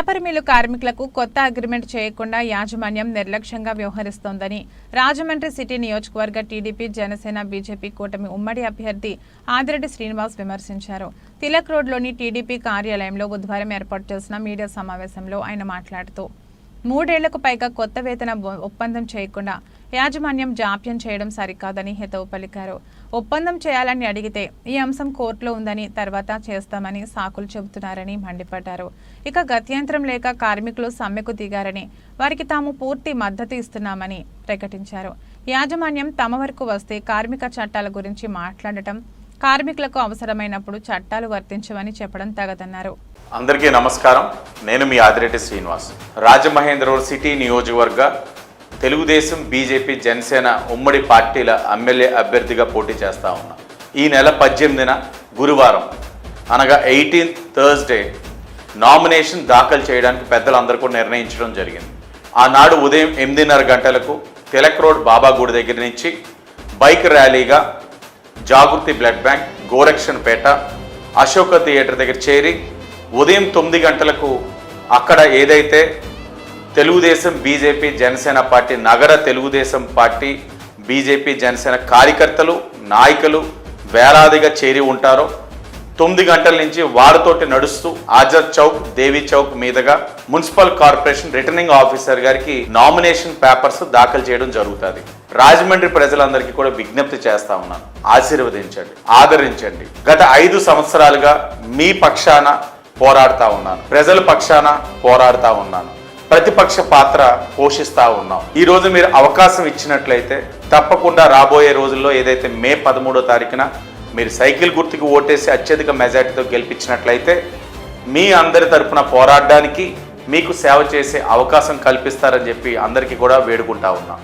Paper mill కార్మికులకు కొత్త agreement చేయకుండా యాజమాన్యం నిర్లక్ష్యంగా వ్యవహరిస్తోందని రాజమండ్రి సిటీ నియోజకవర్గ టీడీపీ జనసేన బీజేపీ కూటమి ఉమ్మడి అభ్యర్థి ఆదిరెడ్డి శ్రీనివాస్ విమర్శించారు. తిలక్ రోడ్లోని టీడీపీ కార్యాలయంలో బుధవారం ఏర్పాటు చేసిన మీడియా సమావేశంలో ఆయన మాట్లాడుతూ మూడేళ్ళకు పైగా కొత్త వేతన ఒ- ఒప్పందం చేయకుండా యాజమాన్యం జాప్యం చేయడం సరికాదని హితవు పలికారు. ఒప్పందం చేయాలని అడిగితే ఈ అంశం కోర్టులో ఉందని తర్వాత చేస్తామని సాకులు చెబుతున్నారని మండిపడ్డారు. ఇక గత్యంతరం లేక కార్మికులు సమ్మెకు దిగారని వారికి తాము పూర్తి మద్దతు ఇస్తున్నామని ప్రకటించారు. యాజమాన్యం తమ వరకు వస్తే కార్మిక చట్టాల గురించి మాట్లాడటం కార్మికులకు అవసరమైనప్పుడు చట్టాలు వర్తించవని చెప్పడం తగదన్నారు. అందరికీ నమస్కారం. నేను మీ ఆదిరెడ్డి శ్రీనివాస్. రాజమహేంద్రవరం సిటీ నియోజకవర్గ తెలుగుదేశం బీజేపీ జనసేన ఉమ్మడి పార్టీల ఎమ్మెల్యే అభ్యర్థిగా పోటీ చేస్తా ఉన్నా. ఈ నెల పద్దెనిమిదిన గురువారం అనగా ఎయిటీన్త్ థర్స్డే నామినేషన్ దాఖలు చేయడానికి పెద్దలందరూ కూడా నిర్ణయించడం జరిగింది. ఆనాడు ఉదయం ఎనిమిదిన్నర గంటలకు తిలక్ రోడ్ బాబా గుడి దగ్గర నుంచి బైక్ ర్యాలీగా Jagruthi blood bank Gorakshan Peta Ashoka theatre దగ్గర చేరి ఉదయం తొమ్మిది గంటలకు అక్కడ ఏదైతే తెలుగుదేశం బీజేపీ జనసేన పార్టీ నగర తెలుగుదేశం పార్టీ బీజేపీ జనసేన కార్యకర్తలు నాయకులు వేలాదిగా చేరి ఉంటారో తొమ్మిది గంటల నుంచి వారితోటి నడుస్తూ ఆజాద్ చౌక్ దేవి చౌక్ మీదుగా మున్సిపల్ కార్పొరేషన్ రిటర్నింగ్ ఆఫీసర్ గారికి నామినేషన్ పేపర్స్ దాఖలు చేయడం జరుగుతుంది. రాజమండ్రి ప్రజలందరికీ కూడా విజ్ఞప్తి చేస్తా ఉన్నాను. ఆశీర్వదించండి ఆదరించండి. గత ఐదు సంవత్సరాలుగా మీ పక్షాన పోరాడుతూ ఉన్నాను. ప్రజల పక్షాన పోరాడుతూ ఉన్నాను. ప్రతిపక్ష పాత్ర పోషిస్తూ ఉన్నాం. ఈ రోజు మీరు అవకాశం ఇచ్చినట్లయితే తప్పకుండా రాబోయే రోజుల్లో ఏదైతే మే పదమూడో తారీఖున మీరు సైకిల్ గుర్తుకు ఓటేసి అత్యధిక మెజార్టీతో గెలిపించినట్లయితే మీ అందరి తరపున పోరాడడానికి మీకు సేవ చేసే అవకాశం కల్పిస్తారని చెప్పి అందరికీ కూడా వేడుకుంటా ఉన్నాం.